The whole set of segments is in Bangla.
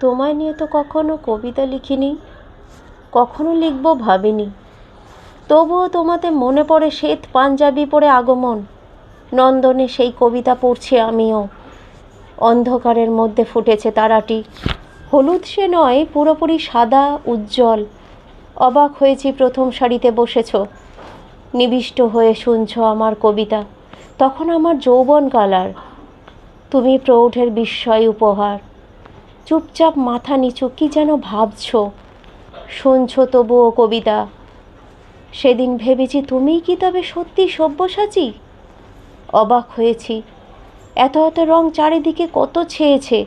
তোমায় নিয়ে তো কখনো কবিতা লিখিনি, কখনো লিখব ভাবিনি। তবুও তোমাতে মনে পড়ে শ্বেত পাঞ্জাবি পরে আগমন, নন্দনে সেই কবিতা পড়ছি আমিও। অন্ধকারের মধ্যে ফুটেছে তারাটি। হলুদ সে নয়, পুরোপুরি সাদা, উজ্জ্বল। অবাক হয়েছি প্রথম সারিতে বসেছ। নিবিষ্ট হয়ে শুনছ আমার কবিতা। তখন আমার যৌবন কালার। তুমি প্রৌঢ়ের বিস্ময় উপহার। চুপচাপ মাথা নিচু, কি যেন ভাবছ? শুনছ তবুও কবিতা। সেদিন ভেবেছি তুমিই কি তবে সত্যি সব্যসাচী? অবাক হয়েছি। এত এত রং চারিদিকে কত ছেয়েছে,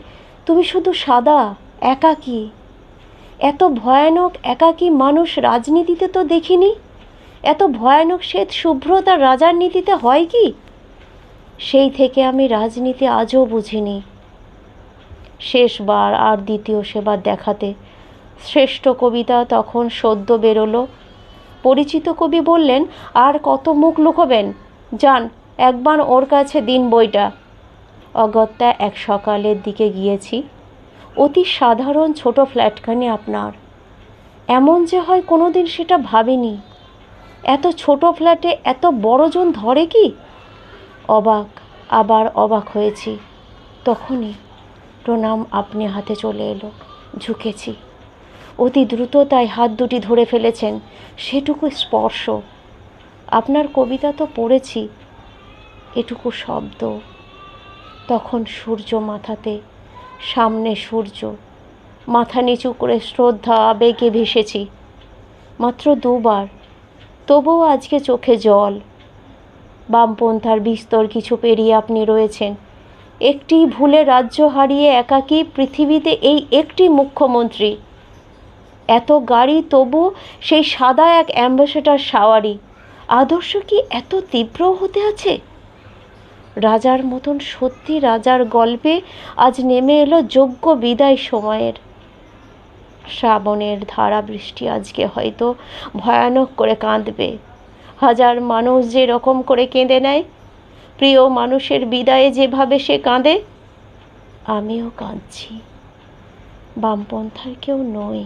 তুমি শুধু সাদা, একাকী। এত ভয়ানক, একাকী মানুষ রাজনীতিতে তো দেখিনি। এত ভয়ানক শ্বেত শুভ্রতা রাজার নীতিতে হয় কি? সেই থেকে আমি রাজনীতি আজও বুঝিনি। শেষবার আর দ্বিতীয় সেবার দেখাতে। শ্রেষ্ঠ কবিতা তখন সদ্য বেরোলো। পরিচিত কবি বললেন, আর কত মুখ লুকোবেন? যান, একবার ওর কাছে দিন বইটা। অগত্যা এক সকালের দিকে গিয়েছি। অতি সাধারণ ছোট ফ্ল্যাটখানি আপনার। এমন যে হয় কোনো দিন সেটা ভাবিনি। এত ছোট ফ্ল্যাটে এত বড়জন ধরে কি? অবাক, আবার অবাক হয়েছি। তখনই প্রণাম আপনি হাতে চলে এলো, ঝুঁকেছি। অতি দ্রুততায় হাত দুটি ধরে ফেলেছেন, সেটুকু স্পর্শ। আপনার কবিতা তো পড়েছি, এটুকু শব্দ। তখন সূর্য মাথাতে, সামনে সূর্য, মাথা নিচু করে শ্রদ্ধা, আবেগে ভেসেছি। মাত্র দুবার, তবুও আজকে চোখে জল। বামপন্থার বিস্তর কিছু পেরিয়ে আপনি রয়েছেন একটি ভুলে রাজ্য হারিয়ে একাকী পৃথিবীতে এই একটি মুখ্যমন্ত্রী। এত গাড়ি তবু সেই সাদা এক অ্যাম্বাসেডার সাওয়ারি। আদর্শ কি এত তীব্র হতে আছে? রাজার মতন সত্যি রাজার গল্পে আজ নেমে এলো যোগ্য বিদায় সময়ের। শ্রাবণের ধারা বৃষ্টি আজকে হয়তো ভয়ানক করে কাঁদবে। হাজার মানুষ যে রকম করে কেঁদে নেয় প্রিয় মানুষের বিদায়ে যেভাবে সে কাঁদে আমিও কাঁদছি। বামপন্থার কেউ নই।